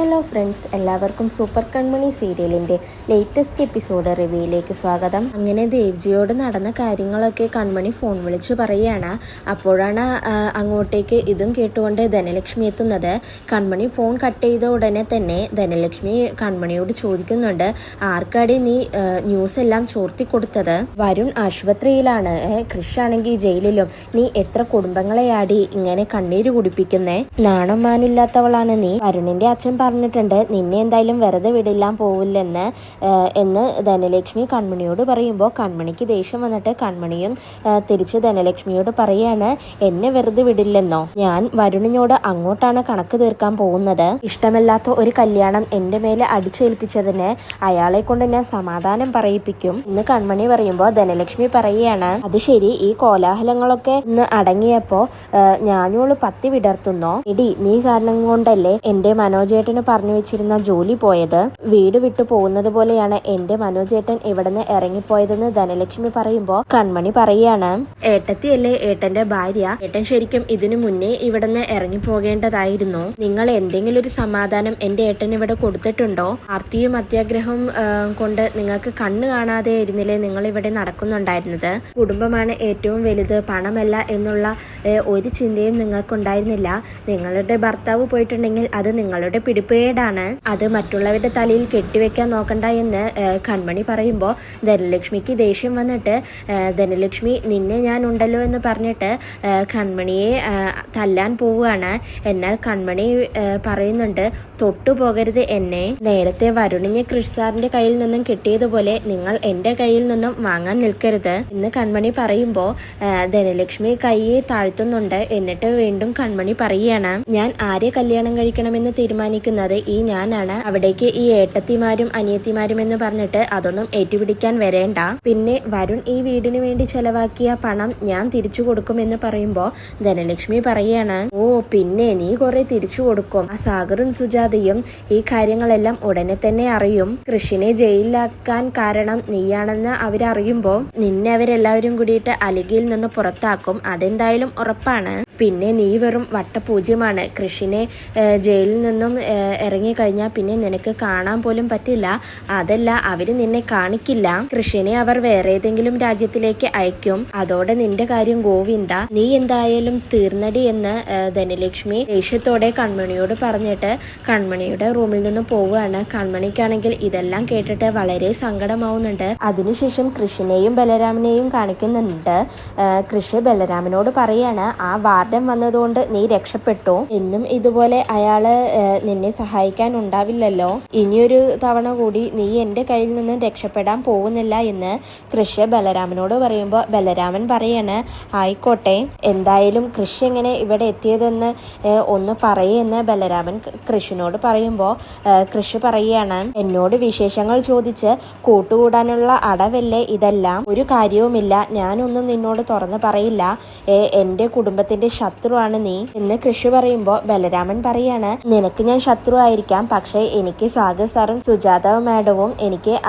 Hello friends എല്ലാവർക്കും super Kanmani സീരിയലിന്റെ latest episode റിവ്യൂയിലേക്ക് സ്വാഗതം. അങ്ങനെ ദേവ്ജിയോട് നടന്ന കാര്യങ്ങളൊക്കെ കൺമണി ഫോൺ വിളിച്ച് പറയുകയാണ്. അപ്പോഴാണ് അങ്ങോട്ടേക്ക് ഇതും കേട്ടുകൊണ്ട് ധനലക്ഷ്മി എത്തുന്നത്. കൺമണി ഫോൺ കട്ട് ചെയ്ത ഉടനെ തന്നെ ധനലക്ഷ്മി കൺമണിയോട് ചോദിക്കുന്നുണ്ട് ആർക്കാടി നീ ന്യൂസ് എല്ലാം ചോർത്തി കൊടുത്തത്? വരുൺ ആശുപത്രിയിലാണ്. കൃഷ് ആണെങ്കിൽ ജയിലിലും. നീ എത്ര കുടുംബങ്ങളെയാടി ഇങ്ങനെ കണ്ണീര് കുടിപ്പിക്കുന്നേ? നാണം മാനില്ലാത്തവളാണ് നീ. വരുണിന്റെ അച്ഛൻ പറഞ്ഞിട്ടുണ്ട്. നിന്നെ എന്തായാലും വെറുതെ വിടില്ലാൻ പോവില്ലെന്ന് എന്ന് ധനലക്ഷ്മി കൺമണിയോട് പറയുമ്പോൾ കൺമണിക്ക് ദേഷ്യം വന്നിട്ട് കൺമണിയും തിരിച്ച് ധനലക്ഷ്മിയോട് പറയാണ് എന്നെ വെറുതെ വിടില്ലെന്നോ? ഞാൻ വരുണിനോട് അങ്ങോട്ടാണ് കണക്ക് തീർക്കാൻ പോകുന്നത്. ഇഷ്ടമല്ലാത്ത ഒരു കല്യാണം എന്റെ മേലെ അടിച്ചേൽപ്പിച്ചതിന് അയാളെ കൊണ്ട് ഞാൻ സമാധാനം പറയിപ്പിക്കും. എന്ന് കൺമണി പറയുമ്പോൾ ധനലക്ഷ്മി പറയുകയാണ് അത് ശരി ഈ കോലാഹലങ്ങളൊക്കെ ഇന്ന് അടങ്ങിയപ്പോ ഞാനോൾ പത്തി വിടർത്തുന്നോ? ഇടി നീ കാരണം കൊണ്ടല്ലേ എന്റെ മനോജേട്ടന് പറഞ്ഞു വെച്ചിരുന്ന ജോലി പോയത്. വീട് വിട്ടു പോകുന്നത് പോലെയാണ് എന്റെ മനോജേട്ടൻ ഇവിടുന്ന് ഇറങ്ങിപ്പോയതെന്ന് ധനലക്ഷ്മി പറയുമ്പോ കൺമണി പറയാണ് ഏട്ടത്തിയല്ലേ ഏട്ടന്റെ ഭാര്യ? ഏട്ടൻ ശരിക്കും ഇതിനു മുന്നേ ഇവിടുന്ന് ഇറങ്ങി പോകേണ്ടതായിരുന്നു നിങ്ങൾ എന്തെങ്കിലും ഒരു സമാധാനം എന്റെ ഏട്ടൻ ഇവിടെ കൊടുത്തിട്ടുണ്ടോ? ആർത്തിയും അത്യാഗ്രഹവും കൊണ്ട് നിങ്ങൾക്ക് കണ്ണ് കാണാതെ ഇരുന്നില്ലേ നിങ്ങൾ ഇവിടെ നടക്കുന്നുണ്ടായിരുന്നത്? കുടുംബമാണ് ഏറ്റവും വലുത് പണമല്ല എന്നുള്ള ഒരു ചിന്തയും നിങ്ങൾക്കുണ്ടായിരുന്നില്ല. നിങ്ങളുടെ ഭർത്താവ് പോയിട്ടുണ്ടെങ്കിൽ അത് നിങ്ങളുടെ പിടിപ്പേടാണ് അത് മറ്റുള്ളവരുടെ തലയിൽ കെട്ടിവെക്കാൻ നോക്കണ്ട എന്ന് കൺമണി പറയുമ്പോൾ ധനലക്ഷ്മിക്ക് ദേഷ്യം വന്നിട്ട് ധനലക്ഷ്മി നിന്നെ ഞാൻ ഉണ്ടല്ലോ എന്ന് പറഞ്ഞിട്ട് കൺമണിയെ തല്ലാൻ പോവുകയാണ്. എന്നാൽ കൺമണി പറയുന്നുണ്ട് തൊട്ടു പോകരുത് എന്നെ. നേരത്തെ വരുണിഞ്ഞ് കൃഷിസാറിന്റെ കയ്യിൽ നിന്നും കിട്ടിയതുപോലെ നിങ്ങൾ എന്റെ കയ്യിൽ നിന്നും വാങ്ങാൻ നിൽക്കരുത് എന്ന് കൺമണി പറയുമ്പോൾ ധനലക്ഷ്മി കൈയെ താഴ്ത്തുന്നുണ്ട്. എന്നിട്ട് വീണ്ടും കൺമണി പറയുകയാണ് ഞാൻ ആരെ കല്യാണം കഴിക്കണമെന്ന് തീരുമാനിക്കുന്നത് ഈ ഞാനാണ്. അവിടേക്ക് ഈ ഏട്ടത്തിമാരും അനിയത്തിമാരും എന്ന് പറഞ്ഞിട്ട് അതൊന്നും ഏറ്റുപിടിക്കാൻ വരേണ്ട. പിന്നെ വരുൺ ഈ വീടിന് വേണ്ടി ചെലവാക്കിയ പണം ഞാൻ തിരിച്ചു കൊടുക്കുമെന്ന് പറയുമ്പോ ധനലക്ഷ്മി പറയാണ് ഓ പിന്നെ നീ കുറെ തിരിച്ചു കൊടുക്കും. ആ സാഗറും സുജാതയും ഈ കാര്യങ്ങളെല്ലാം ഉടനെ തന്നെ അറിയും. കൃഷിനെ ജയിലിലാക്കാൻ കാരണം നീയാണെന്ന് അവരറിയുമ്പോ നിന്നെ അവരെല്ലാവരും കൂടിയിട്ട് അലികയിൽ നിന്ന് പുറത്താക്കും. അതെന്തായാലും ഉറപ്പാണ്. പിന്നെ നീ വെറും വട്ടപൂജ്യമാണ്. കൃഷിനെ ജയിലിൽ നിന്നും ഇറങ്ങിക്കഴിഞ്ഞാൽ പിന്നെ നിനക്ക് കാണാൻ പോലും പറ്റില്ല. അതല്ല അവർ നിന്നെ കാണിക്കില്ല. കൃഷിനെ അവർ വേറെ ഏതെങ്കിലും രാജ്യത്തിലേക്ക് അയക്കും. അതോടെ നിന്റെ കാര്യം ഗോവിന്ദ നീ എന്തായാലും തീർന്നടി എന്ന് ധനലക്ഷ്മി ദേഷ്യത്തോടെ കൺമണിയോട് പറഞ്ഞിട്ട് കൺമണിയുടെ റൂമിൽ നിന്ന് പോവുകയാണ്. കൺമണിക്കാണെങ്കിൽ ഇതെല്ലാം കേട്ടിട്ട് വളരെ സങ്കടമാവുന്നുണ്ട്. അതിനുശേഷം കൃഷിനെയും ബലരാമനെയും കാണിക്കുന്നുണ്ട്. കൃഷി ബലരാമനോട് പറയാണ് ആ വാർഡൻ വന്നതുകൊണ്ട് നീ രക്ഷപ്പെട്ടു. എന്നും ഇതുപോലെ അയാൾ ഏഹ്, സഹായിക്കാൻ ഉണ്ടാവില്ലല്ലോ. ഇനിയൊരു തവണ കൂടി നീ എന്റെ കയ്യിൽ നിന്ന് രക്ഷപ്പെടാൻ പോകുന്നില്ല എന്ന് കൃഷി ബലരാമനോട് പറയുമ്പോൾ ബലരാമൻ പറയാണ് ആയിക്കോട്ടെ എന്തായാലും കൃഷി എങ്ങനെ ഇവിടെ എത്തിയതെന്ന് ഒന്ന് പറയെന്ന് ബലരാമൻ കൃഷിനോട് പറയുമ്പോൾ കൃഷി പറയുകയാണ് എന്നോട് വിശേഷങ്ങൾ ചോദിച്ച് കൂട്ടുകൂടാനുള്ള അടവല്ലേ ഇതെല്ലാം? ഒരു കാര്യവുമില്ല ഞാനൊന്നും നിന്നോട് തുറന്ന് പറയില്ല. എന്റെ കുടുംബത്തിന്റെ ശത്രുവാണ് നീ എന്ന് കൃഷി പറയുമ്പോൾ ബലരാമൻ പറയാണ് നിനക്ക് ഞാൻ ആയിരിക്കാം പക്ഷേ എനിക്ക് സാഗർ സാറും സുജാത മാഡവും എനിക്ക്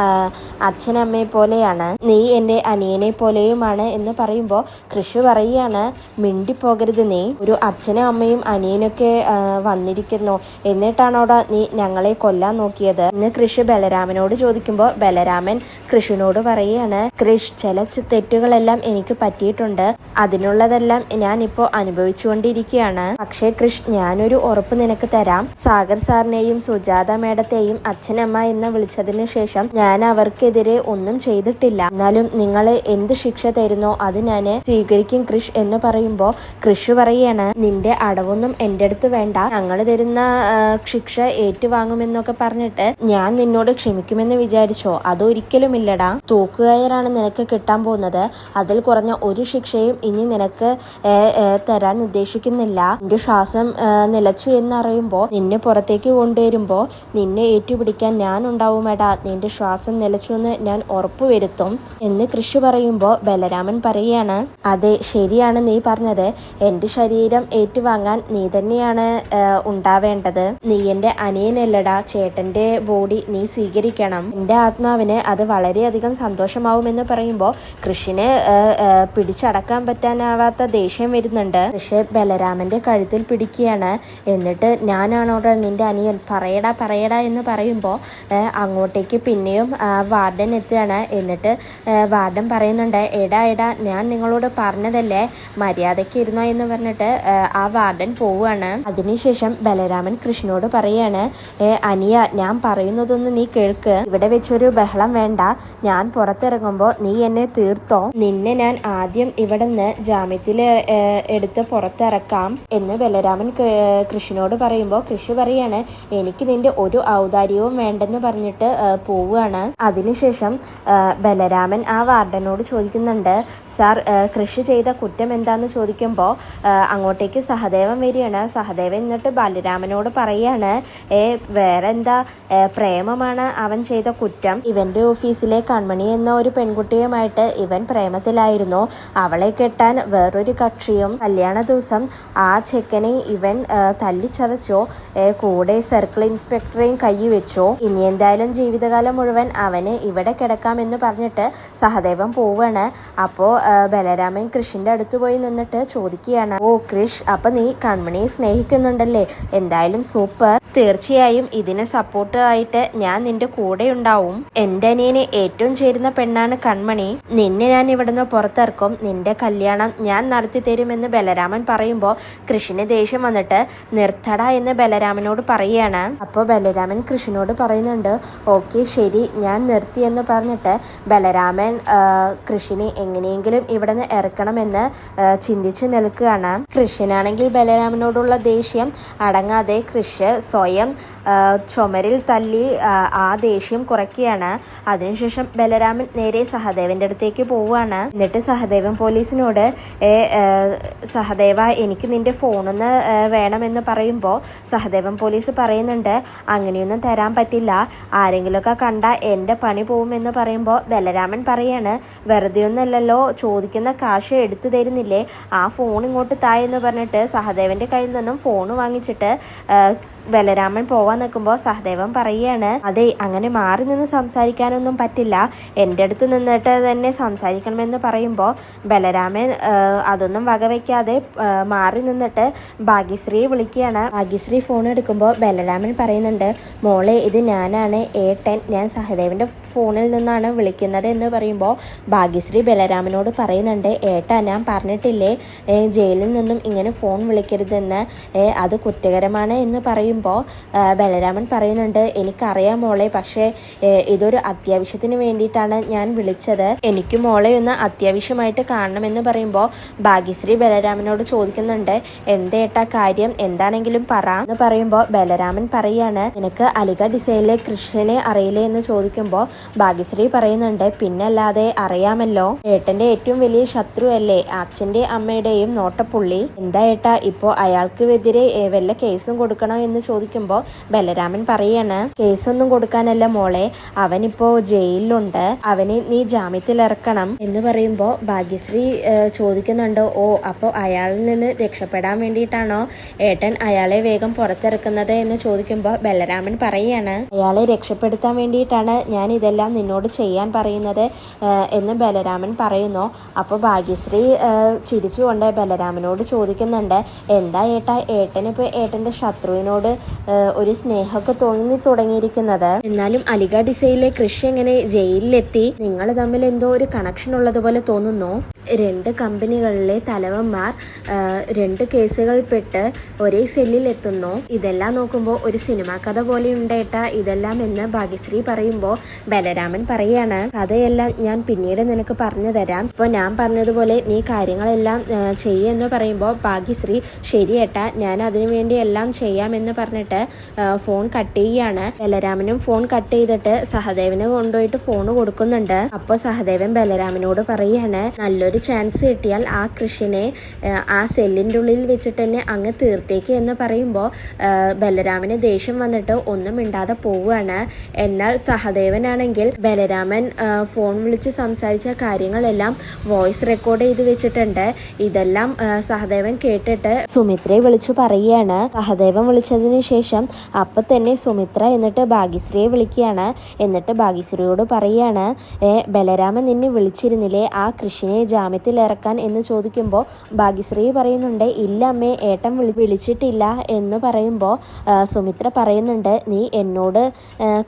അച്ഛനമ്മയെ പോലെയാണ്. നീ എന്റെ അനിയനെ പോലെയുമാണ് എന്ന് പറയുമ്പോൾ കൃഷി പറയുകയാണ് മിണ്ടിപ്പോകരുത് നീ. ഒരു അച്ഛനും അമ്മയും അനിയനൊക്കെ വന്നിരിക്കുന്നു. എന്നിട്ടാണോടാ നീ ഞങ്ങളെ കൊല്ലാൻ നോക്കിയത്? ഇന്ന് കൃഷി ബലരാമനോട് ചോദിക്കുമ്പോൾ ബലരാമൻ കൃഷിനോട് പറയുകയാണ് കൃഷ് ചില തെറ്റുകളെല്ലാം എനിക്ക് പറ്റിയിട്ടുണ്ട്. അതിനുള്ളതെല്ലാം ഞാൻ ഇപ്പോൾ അനുഭവിച്ചുകൊണ്ടിരിക്കുകയാണ്. പക്ഷേ കൃഷ് ഞാനൊരു ഉറപ്പ് നിനക്ക് തരാം. സാഗർ സാറിനെയും സുജാത മേഡത്തെയും അച്ഛനമ്മ എന്ന് വിളിച്ചതിനു ശേഷം ഞാൻ അവർക്കെതിരെ ഒന്നും ചെയ്തിട്ടില്ല. എന്നാലും നിങ്ങളെ എന്ത് ശിക്ഷ തരുന്നോ അത് ഞാൻ സ്വീകരിക്കും കൃഷ് എന്ന് പറയുമ്പോൾ കൃഷ് പറയാണ് നിന്റെ അടവൊന്നും എന്റെ അടുത്ത് വേണ്ട. ഞങ്ങൾ തരുന്ന ശിക്ഷ ഏറ്റുവാങ്ങുമെന്നൊക്കെ പറഞ്ഞിട്ട് ഞാൻ നിന്നോട് ക്ഷമിക്കുമെന്ന് വിചാരിച്ചോ? അതൊരിക്കലും ഇല്ലടാ തൂക്കുകയറാണ് നിനക്ക് കിട്ടാൻ പോകുന്നത്. അതിൽ കുറഞ്ഞ ഒരു ശിക്ഷയും ഇനി നിനക്ക് തരാൻ ഉദ്ദേശിക്കുന്നില്ല. നിന്റെ ശ്വാസം നിലച്ചു എന്നറിയുമ്പോൾ നിന്നെ പുറത്തേക്ക് കൊണ്ടുവരുമ്പോൾ നിന്നെ ഏറ്റുപിടിക്കാൻ ഞാൻ ഉണ്ടാവുമെടാ നിന്റെ ശ്വാസം നിലച്ചു എന്ന് ഞാൻ ഉറപ്പുവരുത്തും. എന്ന് കൃഷി പറയുമ്പോൾ ബലരാമൻ പറയുകയാണ് അതെ ശരിയാണ് നീ പറഞ്ഞത്. എന്റെ ശരീരം ഏറ്റുവാങ്ങാൻ നീ തന്നെയാണ് ഉണ്ടാവേണ്ടത്. നീ എന്റെ അനിയനല്ലടാ. ചേട്ടന്റെ ബോഡി നീ സ്വീകരിക്കണം. എന്റെ ആത്മാവിന് അത് വളരെയധികം സന്തോഷമാവുമെന്ന് പറയുമ്പോൾ കൃഷിന് പിടിച്ചടക്കാൻ പറ്റാനാവാത്ത ദേഷ്യം വരുന്നുണ്ട്. കൃഷ് ബലരാമന്റെ കഴുത്തിൽ പിടിക്കുകയാണ്. എന്നിട്ട് ഞാനാണോടാ നിന്റെ അനിയൻ പറയടാ പറയടാ എന്ന് പറയുമ്പോൾ അങ്ങോട്ടേക്ക് പിന്നെയും വാർഡൻ എത്തുകയാണ്. എന്നിട്ട് വാർഡൻ പറയുന്നുണ്ട് എടാ എടാ ഞാൻ നിങ്ങളോട് പറഞ്ഞതല്ലേ മര്യാദയ്ക്ക് ഇരുന്നോ എന്ന് പറഞ്ഞിട്ട് ആ, വാർഡൻ പോവുകയാണ്. അതിനുശേഷം ബലരാമൻ കൃഷ്ണനോട് പറയാണ് "ഏ, അനിയ ഞാൻ പറയുന്നതൊന്ന് നീ കേൾക്ക്. ഇവിടെ വെച്ചൊരു ബഹളം വേണ്ട. ഞാൻ പുറത്തിറങ്ങുമ്പോൾ നീ എന്നെ തീർത്തോ. നിന്നെ ഞാൻ ആദ്യം ഇവിടെ നിന്ന് ജാമ്യത്തിൽ എടുത്ത് പുറത്തിറക്കാം എന്ന് ബലരാമൻ കൃഷ്ണനോട് പറയുമ്പോൾ കൃഷി പറയാണ് എനിക്ക് നിന്റെ ഒരു ഔദാര്യവും വേണ്ടെന്ന് പറഞ്ഞിട്ട് പോവുകയാണ്. അതിനുശേഷം ബലരാമൻ ആ വാർഡനോട് ചോദിക്കുന്നുണ്ട് സാർ കൃഷി ചെയ്ത കുറ്റം എന്താന്ന് ചോദിക്കുമ്പോൾ അങ്ങോട്ടേക്ക് സഹദേവൻ വരികയാണ്. സഹദേവൻ എന്നിട്ട് ബലരാമനോട് പറയാണ് ഏ വേറെ എന്താ പ്രേമമാണ് അവൻ ചെയ്ത കുറ്റം. ഇവന്റെ ഓഫീസിലെ കൺമണി എന്ന ഒരു പെൺകുട്ടിയുമായിട്ട് ഇവൻ പ്രേമത്തിലായിരുന്നു. അവളെ കെട്ടാൻ വേറൊരു കക്ഷിയും കല്യാണ ദിവസം ആ ചെക്കനെ ഇവൻ തല്ലിച്ചതച്ചോ? കൂടെ സർക്കിൾ ഇൻസ്പെക്ടറെയും കൈ വെച്ചോ. ഇനി എന്തായാലും ജീവിതകാലം മുഴുവൻ അവന് ഇവിടെ കിടക്കാമെന്ന് പറഞ്ഞിട്ട് സഹദേവൻ പോവാണ്. അപ്പോ ബലരാമൻ കൃഷിന്റെ അടുത്ത് പോയി നിന്നിട്ട് ചോദിക്കുകയാണ്. ഓ കൃഷ് അപ്പൊ നീ കൺമണിയെ സ്നേഹിക്കുന്നുണ്ടല്ലേ? എന്തായാലും സൂപ്പർ. തീർച്ചയായും ഇതിന് സപ്പോർട്ട് ആയിട്ട് ഞാൻ നിന്റെ കൂടെ ഉണ്ടാവും. എന്റെ അനിയന് ഏറ്റവും ചേരുന്ന പെണ്ണാണ് കൺമണി. നിന്നെ ഞാൻ ഇവിടുന്ന് പുറത്തിറക്കും. നിന്റെ കല്യാണം ഞാൻ നടത്തി തരുമെന്ന് ബലരാമൻ പറയുമ്പോൾ കൃഷിന് ദേഷ്യം വന്നിട്ട് നിർത്തട എന്ന് ബലരാമനോട് പറയുകയാണ് അപ്പോൾ ബലരാമൻ കൃഷ്ണനോട് പറയുന്നുണ്ട് ഓക്കെ ശരി ഞാൻ നിർത്തി എന്ന് പറഞ്ഞിട്ട് ബലരാമൻ കൃഷിനെ എങ്ങനെയെങ്കിലും ഇവിടെ നിന്ന് ഇറക്കണമെന്ന് ചിന്തിച്ച് നിൽക്കുകയാണ്. കൃഷ്ണനാണെങ്കിൽ ബലരാമനോടുള്ള ദേഷ്യം അടങ്ങാതെ കൃഷ് സ്വയം ചുമരിൽ തല്ലി ആ, ദേഷ്യം കുറയ്ക്കുകയാണ്. അതിനുശേഷം ബലരാമൻ നേരെ സഹദേവന്റെ അടുത്തേക്ക് പോവുകയാണ്. എന്നിട്ട് സഹദേവൻ പോലീസിനോട് "ഏ, ഏ, സഹദേവ എനിക്ക് നിന്റെ ഫോണൊന്ന് വേണമെന്ന് പറയുമ്പോൾ സഹദേവൻ പോലീസ് പറയുന്നുണ്ട് അങ്ങനെയൊന്നും തരാൻ പറ്റില്ല. ആരെങ്കിലുമൊക്കെ കണ്ട എന്റെ പണി പോകുമെന്ന് പറയുമ്പോൾ ബലരാമൻ പറയാണ് വെറുതെ ഒന്നല്ലല്ലോ ചോദിക്കുന്ന കാശ് എടുത്തു തരുന്നില്ലേ? ആ ഫോൺ ഇങ്ങോട്ട് തായെന്ന് പറഞ്ഞിട്ട് സഹദേവന്റെ കയ്യിൽ നിന്നും ഫോൺ വാങ്ങിച്ചിട്ട് ബലരാമൻ പോവാൻ നിൽക്കുമ്പോൾ സഹദേവൻ പറയുകയാണ് അതെ അങ്ങനെ മാറി നിന്ന് സംസാരിക്കാനൊന്നും പറ്റില്ല. എന്റെ അടുത്ത് നിന്നിട്ട് തന്നെ സംസാരിക്കണമെന്ന് പറയുമ്പോൾ ബലരാമൻ അതൊന്നും വകവയ്ക്കാതെ മാറി നിന്നിട്ട് ഭാഗ്യശ്രീയെ വിളിക്കുകയാണ്. ഭാഗ്യശ്രീ ഫോൺ എടുക്കുമ്പോൾ ബലരാമൻ പറയുന്നുണ്ട് മോളെ ഇത് ഞാനാണ്. ഏട്ടൻ ഞാൻ സഹദേവന്റെ ഫോണിൽ നിന്നാണ് വിളിക്കുന്നത് എന്ന് പറയുമ്പോൾ ഭാഗ്യശ്രീ ബലരാമനോട് പറയുന്നുണ്ട് ഏട്ട ഞാൻ പറഞ്ഞിട്ടില്ലേ? ജയിലിൽ നിന്നും ഇങ്ങനെ ഫോൺ വിളിക്കരുതെന്ന്. അത് കുറ്റകരമാണ് എന്ന് പറയുമ്പോൾ ബലരാമൻ പറയുന്നുണ്ട് എനിക്കറിയാം മോളെ പക്ഷേ ഇതൊരു അത്യാവശ്യത്തിന് വേണ്ടിയിട്ടാണ് ഞാൻ വിളിച്ചത്. എനിക്ക് മോളെ ഒന്ന് അത്യാവശ്യമായിട്ട് കാണണമെന്ന് പറയുമ്പോൾ ഭാഗ്യശ്രീ ബലരാമനോട് ചോദിക്കുന്നുണ്ട് എന്തേട്ടാ കാര്യം? എന്താണെങ്കിലും പറ. എന്ന് പറയുമ്പോൾ ബലരാമൻ പറയാണ് നിനക്ക് അലിഗ ഡിസൈനിലെ കൃഷ്ണനെ അറിയില്ലേ? എന്ന് ചോദിക്കുമ്പോൾ ഭാഗ്യശ്രീ പറയുന്നുണ്ട് പിന്നല്ലാതെ അറിയാമല്ലോ. ഏട്ടന്റെ ഏറ്റവും വലിയ ശത്രു അല്ലേ അച്ഛന്റെ അമ്മയുടെയും നോട്ടപ്പുള്ളി. എന്താ ഏട്ടാ ഇപ്പോ അയാൾക്ക് എതിരെ വല്ല കേസും കൊടുക്കണോ എന്ന് ചോദിക്കുമ്പോൾ ബലരാമൻ പറയാണ് കേസൊന്നും കൊടുക്കാനല്ല മോളെ അവനിപ്പോ ജയിലിലുണ്ട് അവന് നീ ജാമ്യത്തിൽ ഇറക്കണം എന്ന് പറയുമ്പോൾ ഭാഗ്യശ്രീ ചോദിക്കുന്നുണ്ട് ഓ അപ്പോൾ അയാളിൽ നിന്ന് രക്ഷപ്പെടാൻ വേണ്ടിയിട്ടാണോ ഏട്ടൻ അയാളെ വേഗം പുറത്തിറക്കുന്നത്? എന്ന് ചോദിക്കുമ്പോൾ ബലരാമൻ പറയാണ് അയാളെ രക്ഷപ്പെടുത്താൻ വേണ്ടിയിട്ടാണ് ഞാൻ ഇതെല്ലാം നിന്നോട് ചെയ്യാൻ പറയുന്നത് എന്ന് ബലരാമൻ പറയുന്നു. അപ്പോൾ ഭാഗ്യശ്രീ ചിരിച്ചുകൊണ്ട് ബലരാമനോട് ചോദിക്കുന്നുണ്ട് എന്താ ഏട്ടാ ഏട്ടനിപ്പോൾ ഏട്ടന്റെ ശത്രുവിനോട് ഒരു സ്നേഹമൊക്കെ തോന്നി തുടങ്ങിയിരിക്കുന്നത്. എന്നാലും അലിഗ ഡിസൈനിലെ കൃഷി എങ്ങനെ ജയിലിലെത്തി? നിങ്ങൾ തമ്മിൽ എന്തോ ഒരു കണക്ഷൻ ഉള്ളതുപോലെ തോന്നുന്നു. രണ്ട് കമ്പനികളിലെ തലവന്മാർ രണ്ട് കേസുകൾ പെട്ട് ഒരേ സെല്ലിൽ എത്തുന്നു. ഇതെല്ലാം നോക്കുമ്പോൾ ഒരു സിനിമാ കഥ പോലെ ഉണ്ടേട്ട ഇതെല്ലാം എന്ന് ഭാഗ്യശ്രീ പറയുമ്പോൾ ബലരാമൻ പറയാണ്. കഥയെല്ലാം ഞാൻ പിന്നീട് നിനക്ക് പറഞ്ഞു തരാം. ഇപ്പോൾ ഞാൻ പറഞ്ഞതുപോലെ നീ കാര്യങ്ങളെല്ലാം ചെയ്യുമെന്ന് പറയുമ്പോൾ ഭാഗ്യശ്രീ ശരിയേട്ട ഞാൻ അതിനുവേണ്ടി എല്ലാം ചെയ്യാമെന്ന് പറഞ്ഞിട്ട് ഫോൺ കട്ട് ചെയ്യുകയാണ് ബലരാമനും ഫോൺ കട്ട് ചെയ്തിട്ട് സഹദേവന് കൊണ്ടുപോയിട്ട് ഫോൺ കൊടുക്കുന്നുണ്ട്. അപ്പോൾ സഹദേവൻ ബലരാമനോട് പറയാണ് നല്ലൊരു ചാൻസ് കിട്ടിയാൽ ആ കൃഷിനെ ആ, സെല്ലിന്റെ ഉള്ളിൽ വെച്ചിട്ട് തന്നെ അങ്ങ് തീർത്തേക്ക് എന്ന് പറയുമ്പോൾ ബലരാമന് ദേഷ്യം വന്നിട്ട് ഒന്നും മിണ്ടാതെ പോവുകയാണ്. എന്നാൽ സഹദേവനാണെങ്കിൽ ബലരാമൻ ഫോൺ വിളിച്ച് സംസാരിച്ച കാര്യങ്ങളെല്ലാം വോയിസ് റെക്കോർഡ് ചെയ്ത് വെച്ചിട്ടുണ്ട്. ഇതെല്ലാം സഹദേവൻ കേട്ടിട്ട് സുമിത്രയെ വിളിച്ചു പറയുകയാണ് സഹദേവൻ വിളിച്ചതിന് കഴിഞ്ഞതിന് ശേഷം അപ്പം തന്നെ സുമിത്ര എന്നിട്ട് ഭാഗ്യശ്രീയെ വിളിക്കുകയാണ്. എന്നിട്ട് ഭാഗ്യശ്രീയോട് പറയുകയാണ് "ഏ, ബലരാമൻ നിന്നെ വിളിച്ചിരുന്നില്ലേ? ആ കൃഷിനെ ജാമ്യത്തിൽ ഇറക്കാൻ എന്ന് ചോദിക്കുമ്പോൾ ഭാഗ്യശ്രീ പറയുന്നുണ്ട് ഇല്ല അമ്മേ ഏട്ടൻ വിളി വിളിച്ചിട്ടില്ല എന്ന് പറയുമ്പോൾ സുമിത്ര പറയുന്നുണ്ട് നീ എന്നോട്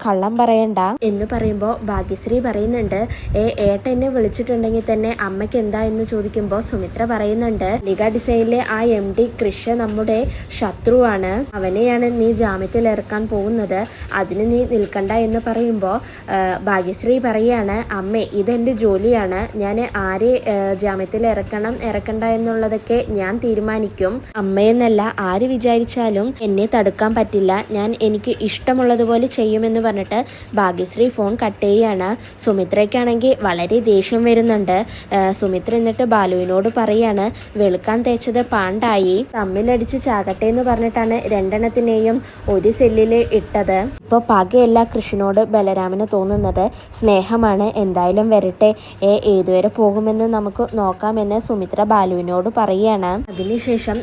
കള്ളം പറയണ്ട എന്ന് പറയുമ്പോൾ ഭാഗ്യശ്രീ പറയുന്നുണ്ട് ഏ ഏട്ടൻ എന്നെ വിളിച്ചിട്ടുണ്ടെങ്കിൽ തന്നെ അമ്മയ്ക്ക് എന്താ എന്ന് ചോദിക്കുമ്പോൾ സുമിത്ര പറയുന്നുണ്ട് ലിഗ ഡിസൈനിലെ ആ എം ഡി കൃഷ നമ്മുടെ ശത്രുവാണ്. അവനെയാണ് നീ ജാമ്യത്തിൽ ഇറക്കാൻ പോകുന്നത്. അതിന് നീ നിൽക്കണ്ട എന്ന് പറയുമ്പോൾ ഭാഗ്യശ്രീ പറയാണ് അമ്മേ ഇതെന്റെ ജോലിയാണ്. ഞാൻ ആരെ ജാമ്യത്തിൽ ഇറക്കണം ഇറക്കണ്ട എന്നുള്ളതൊക്കെ ഞാൻ തീരുമാനിക്കും. അമ്മയെന്നല്ല ആര് വിചാരിച്ചാലും എന്നെ തടുക്കാൻ പറ്റില്ല. ഞാൻ എനിക്ക് ഇഷ്ടമുള്ളതുപോലെ ചെയ്യുമെന്ന് പറഞ്ഞിട്ട് ഭാഗ്യശ്രീ ഫോൺ കട്ട് ചെയ്യുകയാണ് സുമിത്രയ്ക്കാണെങ്കിൽ വളരെ ദേഷ്യം വരുന്നുണ്ട്. സുമിത്ര എന്നിട്ട് ബാലുവിനോട് പറയാണ് വെളുക്കാൻ തേച്ചത് പാണ്ടായി. തമ്മിലടിച്ച് ചാകട്ടെ എന്ന് പറഞ്ഞിട്ടാണ് രണ്ടെണ്ണത്തിനെയും ഒരു സെല്ലിൽ ഇട്ടത്. ഇപ്പോൾ പകയല്ല കൃഷ്ണനോട് ബലരാമന് തോന്നുന്നത്. സ്നേഹമാണ്. എന്തായാലും വരട്ടെ. ഏ ഏതുവരെ പോകുമെന്ന് നമുക്ക് നോക്കാമെന്ന് സുമിത്ര ബാലുവിനോട് പറയുകയാണ് അതിനുശേഷം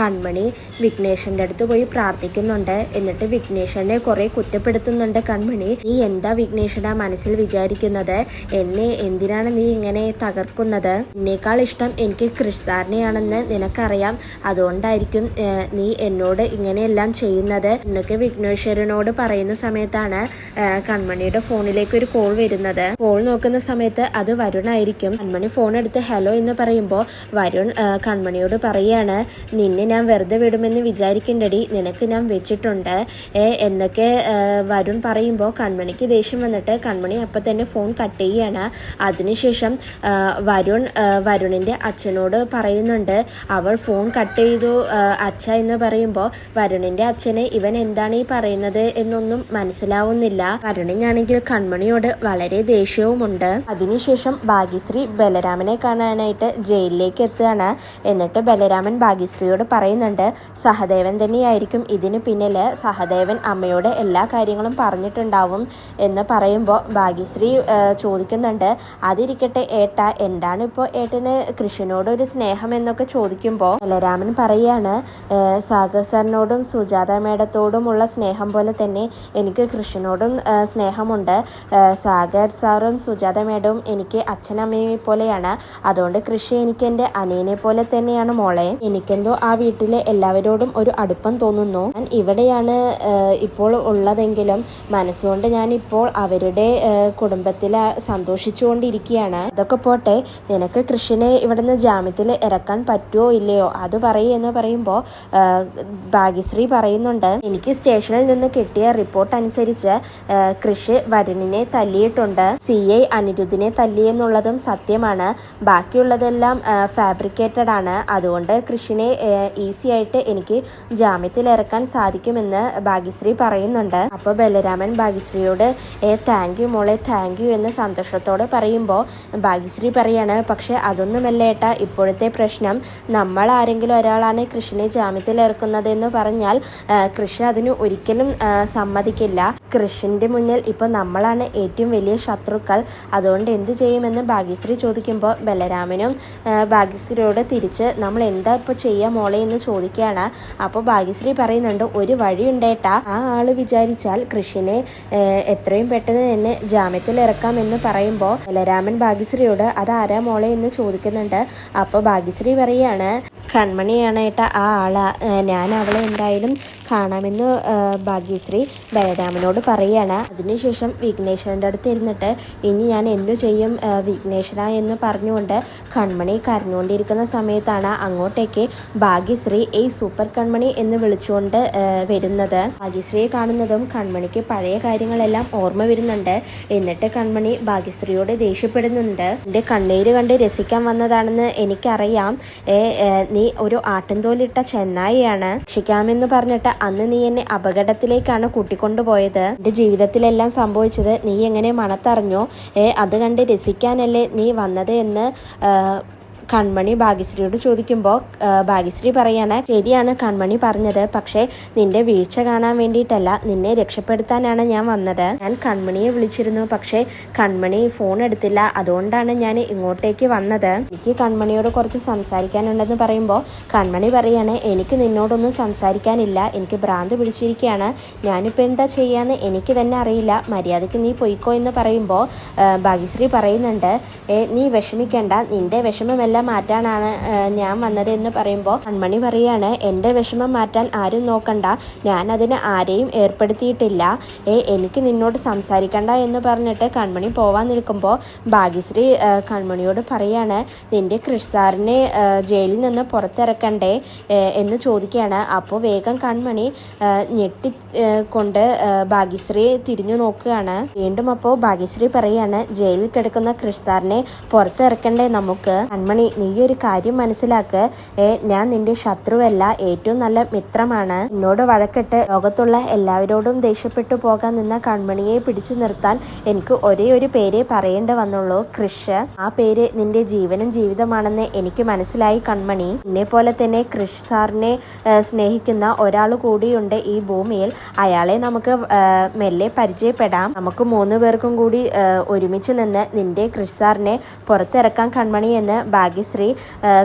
കൺമണി വിഘ്നേശന്റെ അടുത്ത് പോയി പ്രാർത്ഥിക്കുന്നുണ്ട്. എന്നിട്ട് വിഘ്നേശനെ കുറെ കുറ്റപ്പെടുത്തുന്നുണ്ട് കൺമണി. നീ എന്താ വിഘ്നേശ്വര മനസ്സിൽ വിചാരിക്കുന്നത്? എന്നെ എന്തിനാണ് നീ ഇങ്ങനെ തകർക്കുന്നത്? എന്നേക്കാൾ ഇഷ്ടം എനിക്ക് കൃഷ്ണാറിനെയാണെന്ന് നിനക്കറിയാം. അതുകൊണ്ടായിരിക്കും നീ എന്നോട് ഇങ്ങനെയെല്ലാം ചെയ്യുന്നത് എന്നൊക്കെ വിഘ്നേശ്വരനോട് പറയുന്ന സമയത്താണ് കൺമണിയുടെ ഫോണിലേക്ക് ഒരു കോൾ വരുന്നത്. കോൾ നോക്കുന്ന സമയത്ത് അത് വരുണായിരിക്കും. കൺമണി ഫോൺ എടുത്ത് ഹലോ എന്ന് പറയുമ്പോൾ വരുൺ കൺമണിയോട് പറയാണ് നിന്നെ ഞാൻ വെറുതെ വിടുമെന്ന് വിചാരിക്കണ്ടടി. നിനക്ക് ഞാൻ വെച്ചിട്ടുണ്ട്. എന്നൊക്കെ വരുൺ പറയുമ്പോൾ കൺമണിക്ക് ദേഷ്യം വന്നിട്ട് കൺമണി അപ്പം തന്നെ ഫോൺ കട്ട് ചെയ്യുകയാണ് അതിനുശേഷം വരുൺ വരുണിന്റെ അച്ഛനോട് പറയുന്നുണ്ട് അവൾ ഫോൺ കട്ട് ചെയ്തു അച്ഛ എന്ന് പറയുമ്പോൾ വരുണിന്റെ അച്ഛന് ഇവൻ എന്താണ് ഈ പറയുന്നത് എന്നൊന്നും മനസ്സിലാവുന്നില്ല. വരുണിനാണെങ്കിൽ കൺമണിയോട് വളരെ ദേഷ്യവുമുണ്ട്. അതിനുശേഷം ഭാഗ്യശ്രീ ബലരാമനെ കാണാനായിട്ട് ജയിലിലേക്ക് എത്തുകയാണ്. എന്നിട്ട് ബലരാമൻ ഭാഗ്യശ്രീയോട് പറയുന്നുണ്ട് സഹദേവൻ തന്നെയായിരിക്കും ഇതിന് പിന്നിൽ. സഹദേവൻ അമ്മയോട് എല്ലാ കാര്യങ്ങളും പറഞ്ഞിട്ടുണ്ടാവും എന്ന് പറയുമ്പോൾ ഭാഗ്യശ്രീ ചോദിക്കുന്നുണ്ട് അതിരിക്കട്ടെ ഏട്ട എന്താണ് ഇപ്പോൾ ഏട്ടന് കൃഷ്ണനോട് ഒരു സ്നേഹം എന്നൊക്കെ ചോദിക്കുമ്പോൾ ബലരാമൻ പറയാണ് "ഏ, സാഗർ സാറിനോടും സുജാത മേഡത്തോടുമുള്ള സ്നേഹം പോലെ തന്നെ എനിക്ക് കൃഷ്ണനോടും സ്നേഹമുണ്ട്. സാഗർ സാറും സുജാത മേഡവും എനിക്ക് അച്ഛനമ്മയെ പോലെയാണ്. അതുകൊണ്ട് കൃഷി എനിക്ക് എന്റെ അനിയനെ പോലെ തന്നെയാണ് മോളെ. എനിക്കെന്തോ ആ വീട്ടിലെ എല്ലാവരോടും ഒരു അടുപ്പം തോന്നുന്നു. ഞാൻ ഇവിടെയാണ് ഇപ്പോൾ ഉള്ളതെങ്കിലും മനസ്സുകൊണ്ട് ഞാനിപ്പോൾ അവരുടെ കുടുംബത്തിൽ സന്തോഷിച്ചുകൊണ്ടിരിക്കുകയാണ്. അതൊക്കെ പോട്ടെ നിനക്ക് കൃഷിനെ ഇവിടുന്ന് ജാമ്യത്തിൽ ഇറക്കാൻ പറ്റുമോ ഇല്ലയോ? അത് പറയൂ എന്ന് പറയുമ്പോൾ ഭാഗ്യശ്രീ പറയുന്നുണ്ട്. എനിക്ക് സ്റ്റേഷനിൽ നിന്ന് കിട്ടിയ റിപ്പോർട്ട് അനുസരിച്ച് കൃഷ് കൃഷി വരുണിനെ തല്ലിയിട്ടുണ്ട്. സി ഐ അനിരുദ്ധിനെ തല്ലിയെന്നുള്ളതും സത്യമാണ്. ബാക്കിയുള്ളതെല്ലാം ഫാബ്രിക്കേറ്റഡ് ആണ്. അതുകൊണ്ട് കൃഷിനെ ഈസി ആയിട്ട് എനിക്ക് ജാമ്യത്തിൽ ഇറക്കാൻ സാധിക്കുമെന്ന് ഭാഗ്യശ്രീ പറയുന്നുണ്ട്. അപ്പോൾ ബലരാമൻ ഭാഗ്യശ്രീയോട് ഏ താങ്ക് യു മോളെ താങ്ക് യു എന്ന് സന്തോഷത്തോടെ പറയുമ്പോൾ ഭാഗ്യശ്രീ പറയാണ് പക്ഷെ അതൊന്നുമല്ല ഏട്ടാ. ഇപ്പോഴത്തെ പ്രശ്നം നമ്മൾ ആരെങ്കിലും ഒരാളാണ് കൃഷിനെ ജാമ്യത്തിൽ ഇറക്കുന്നത് എന്ന് പറഞ്ഞാൽ ആ, കൃഷി അതിന് ഒരിക്കലും സമ്മതിക്കില്ല. കൃഷിന്റെ മുന്നിൽ ഇപ്പോൾ നമ്മളാണ് ഏറ്റവും വലിയ ശത്രുക്കൾ. അതുകൊണ്ട് എന്ത് ചെയ്യുമെന്ന് ഭാഗ്യശ്രീ ചോദിക്കുമ്പോൾ ബലരാമനും ഭാഗ്യശ്രീയോട് തിരിച്ച് നമ്മൾ എന്താ ഇപ്പോൾ ചെയ്യാ മോളെ? എന്ന് ചോദിക്കുകയാണ്. അപ്പോൾ ഭാഗ്യശ്രീ പറയുന്നുണ്ട് ഒരു വഴിയുണ്ടേട്ടാ ആ ആൾ വിചാരിച്ചാൽ കൃഷിനെ എത്രയും പെട്ടെന്ന് തന്നെ ജാമ്യത്തിൽ ഇറക്കാമെന്ന് പറയുമ്പോൾ ബലരാമൻ ഭാഗ്യശ്രീയോട് അതാരാ മോളെ? എന്ന് ചോദിക്കുന്നുണ്ട്. അപ്പോൾ ഭാഗ്യശ്രീ പറയാണ് കൺമണിയാണ് ഏട്ടാ ആ ആളാ. ഞാൻ അവളെ എന്തായാലും കാണാമെന്ന് ഭാഗ്യശ്രീ ബലരാമനോട് പറയുകയാണ് അതിനുശേഷം വിഘ്നേശ്വരന്റെ അടുത്ത് ഇരുന്നിട്ട് ഇനി ഞാൻ എന്തു ചെയ്യും വിഘ്നേശ്വര എന്ന് പറഞ്ഞുകൊണ്ട് കൺമണി കരഞ്ഞുകൊണ്ടിരിക്കുന്ന സമയത്താണ് അങ്ങോട്ടേക്ക് ഭാഗ്യശ്രീ ഈ സൂപ്പർ കൺമണി എന്ന് വിളിച്ചുകൊണ്ട് വരുന്നത്. ഭാഗ്യശ്രീയെ കാണുന്നതും കൺമണിക്ക് പഴയ കാര്യങ്ങളെല്ലാം ഓർമ്മ വരുന്നുണ്ട്. എന്നിട്ട് കൺമണി ഭാഗ്യശ്രീയോട് ദേഷ്യപ്പെടുന്നുണ്ട്. എന്റെ കണ്ണീര് കണ്ട് രസിക്കാൻ വന്നതാണെന്ന് എനിക്കറിയാം. നീ ഒരു ആട്ടിൻതോലിട്ട ചെന്നായിയാണ്. രക്ഷിക്കാമെന്ന് പറഞ്ഞിട്ട് അന്ന് നീ എന്നെ അപകടത്തിലേക്കാണ് കൂട്ടിക്കൊണ്ടുപോയത്. എന്റെ ജീവിതത്തിലെല്ലാം സംഭവിച്ചത് നീ എങ്ങനെ മണത്തറിഞ്ഞോ? ഏ അത് കണ്ട് രസിക്കാനല്ലേ നീ വന്നത് എന്ന് കൺമണി ഭാഗ്യശ്രീയോട് ചോദിക്കുമ്പോൾ ഭാഗ്യശ്രീ പറയാണ് ശരിയാണ് കൺമണി പറഞ്ഞത് പക്ഷേ നിന്റെ വീഴ്ച കാണാൻ വേണ്ടിയിട്ടല്ല നിന്നെ രക്ഷപ്പെടുത്താനാണ് ഞാൻ വന്നത്. ഞാൻ കൺമണിയെ വിളിച്ചിരുന്നു പക്ഷേ കൺമണി ഫോൺ എടുത്തില്ല അതുകൊണ്ടാണ് ഞാൻ ഇങ്ങോട്ടേക്ക് വന്നത്. എനിക്ക് കൺമണിയോട് കുറച്ച് സംസാരിക്കാനുണ്ടെന്ന് പറയുമ്പോൾ കൺമണി പറയാണ് എനിക്ക് നിന്നോടൊന്നും സംസാരിക്കാനില്ല എനിക്ക് ഭ്രാന്ത് പിടിച്ചിരിക്കുകയാണ് ഞാനിപ്പോൾ എന്താ ചെയ്യാന്ന് എനിക്ക് തന്നെ അറിയില്ല. മര്യാദയ്ക്ക് നീ പൊയ്ക്കോ എന്ന് പറയുമ്പോൾ ഭാഗ്യശ്രീ പറയുന്നുണ്ട് നീ വിഷമിക്കണ്ട നിന്റെ വിഷമമെല്ലാം മാറ്റാനാണ് ഞാൻ വന്നത് എന്ന് പറയുമ്പോൾ കൺമണി പറയാണ് എന്റെ വിഷമം മാറ്റാൻ ആരും നോക്കണ്ട. ഞാൻ അതിന് ആരെയും ഏർപ്പെടുത്തിയിട്ടില്ല. ഏ എനിക്ക് നിന്നോട് സംസാരിക്കണ്ട എന്ന് പറഞ്ഞിട്ട് കൺമണി പോവാൻ നിൽക്കുമ്പോൾ ഭാഗ്യശ്രീ കൺമണിയോട് പറയാണ് നിന്റെ കൃഷിസാറിനെ ജയിലിൽ നിന്ന് പുറത്തിറക്കണ്ടേ? എന്ന് ചോദിക്കുകയാണ്. അപ്പോൾ വേഗം കൺമണി ഞെട്ടി കൊണ്ട് ഭാഗ്യശ്രീ തിരിഞ്ഞു നോക്കുകയാണ്. വീണ്ടും അപ്പോൾ ഭാഗ്യശ്രീ പറയാണ് ജയിലിൽ കിടക്കുന്ന കൃഷിസാറിനെ പുറത്തിറക്കണ്ടേ നമുക്ക്? കൺമണി നീ ഒരു കാര്യം മനസ്സിലാക്ക്. ഏ ഞാൻ നിന്റെ ശത്രുവല്ല ഏറ്റവും നല്ല മിത്രമാണ്. എന്നോട് വഴക്കിട്ട് ലോകത്തുള്ള എല്ലാവരോടും ദേഷ്യപ്പെട്ടു പോകാൻ നിന്ന കൺമണിയെ പിടിച്ചു നിർത്താൻ എനിക്ക് ഒരേ ഒരു പേരേ പറയേണ്ട വന്നുള്ളൂ കൃഷ് ആ പേര് നിന്റെ ജീവനും ജീവിതമാണെന്ന് എനിക്ക് മനസ്സിലായി കൺമണി. എന്നെ പോലെ തന്നെ കൃഷ് സാറിനെ സ്നേഹിക്കുന്ന ഒരാൾ കൂടിയുണ്ട് ഈ ഭൂമിയിൽ. അയാളെ നമുക്ക് മെല്ലെ പരിചയപ്പെടാം. നമുക്ക് മൂന്ന് പേർക്കും കൂടി ഒരുമിച്ച് നിന്ന് നിന്റെ കൃഷ് സാറിനെ പുറത്തിറക്കാൻ കൺമണി എന്ന് ഭാഗ്യശ്രീ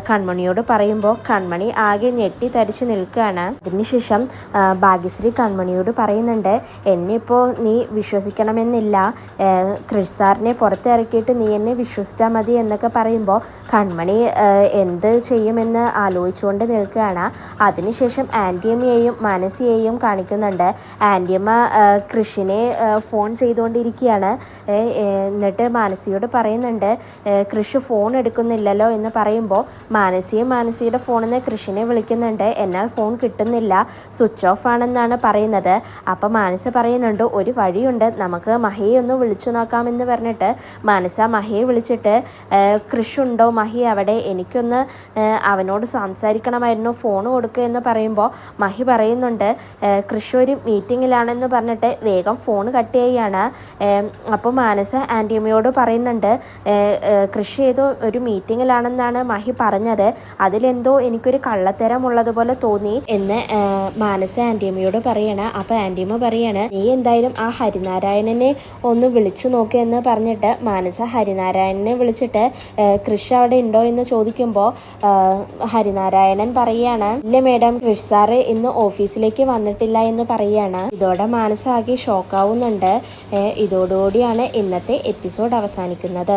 കൺമണിയോട് പറയുമ്പോൾ കൺമണി ആകെ ഞെട്ടി തരിച്ചു നിൽക്കുകയാണ്. അതിനുശേഷം ഭാഗ്യശ്രീ കൺമണിയോട് പറയുന്നുണ്ട് എന്നെ ഇപ്പോൾ നീ വിശ്വസിക്കണമെന്നില്ല. കൃഷ് സാറിനെ പുറത്തിറക്കിയിട്ട് നീ എന്നെ വിശ്വസിച്ചാൽ മതി എന്നൊക്കെ പറയുമ്പോൾ കൺമണി എന്ത് ചെയ്യുമെന്ന് ആലോചിച്ചുകൊണ്ട് നിൽക്കുകയാണ്. അതിനുശേഷം ആന്റിയമ്മയെയും മാനസിയെയും കാണിക്കുന്നുണ്ട്. ആന്റിയമ്മ കൃഷിനെ ഫോൺ ചെയ്തുകൊണ്ടിരിക്കുകയാണ്. എന്നിട്ട് മാനസിയോട് പറയുന്നുണ്ട് കൃഷി ഫോൺ എടുക്കുന്നില്ലല്ലോ എന്ന് പറയുമ്പോൾ മാനസിയും മാനസിയുടെ ഫോണിൽ നിന്ന് കൃഷിനെ വിളിക്കുന്നുണ്ട്. എന്നാൽ ഫോൺ കിട്ടുന്നില്ല. സ്വിച്ച് ഓഫ് ആണെന്നാണ് പറയുന്നത്. അപ്പം മാനസ പറയുന്നുണ്ട് ഒരു വഴിയുണ്ട്. നമുക്ക് മഹിയെ ഒന്ന് വിളിച്ചു നോക്കാമെന്ന് പറഞ്ഞിട്ട് മാനസ മഹിയെ വിളിച്ചിട്ട് "ഏ, കൃഷി ഉണ്ടോ മഹി അവിടെ? എനിക്കൊന്ന് അവനോട് സംസാരിക്കണമായിരുന്നു. ഫോൺ കൊടുക്കുക എന്ന് പറയുമ്പോൾ മഹി പറയുന്നുണ്ട് "ഏ, കൃഷി ഒരു മീറ്റിങ്ങിലാണെന്ന് പറഞ്ഞിട്ട് വേഗം ഫോൺ കട്ട് ചെയ്യുകയാണ് അപ്പോൾ മാനസ ആന്റിയമ്മയോട് പറയുന്നുണ്ട് "ഏ, ഏ, കൃഷി ഏതോ ഒരു മീറ്റിങ്ങിലാണെന്നാണ് മഹി പറഞ്ഞത്. അതിലെന്തോ എനിക്കൊരു കള്ളത്തരം ഉള്ളതുപോലെ തോന്നി എന്ന് മാനസ ആന്റിയമ്മയോട് പറയണ. അപ്പൊ ആന്റിയമ്മ പറയാണ് നീ എന്തായാലും ആ ഹരിനാരായണനെ ഒന്ന് വിളിച്ചു നോക്ക് എന്ന് പറഞ്ഞിട്ട് മാനസ ഹരിനാരായണനെ വിളിച്ചിട്ട് കൃഷ് അവിടെ ഉണ്ടോ എന്ന് ചോദിക്കുമ്പോൾ ഹരിനാരായണൻ പറയാണ് ഇല്ല മേഡം കൃഷ് സാറ് ഇന്ന് ഓഫീസിലേക്ക് വന്നിട്ടില്ല എന്ന് പറയാണ്. ഇതോടെ മാനസ ആകെ ഷോക്കാവുന്നുണ്ട് ഇതോടുകൂടിയാണ് ഇന്നത്തെ എപ്പിസോഡ് അവസാനിക്കുന്നത്.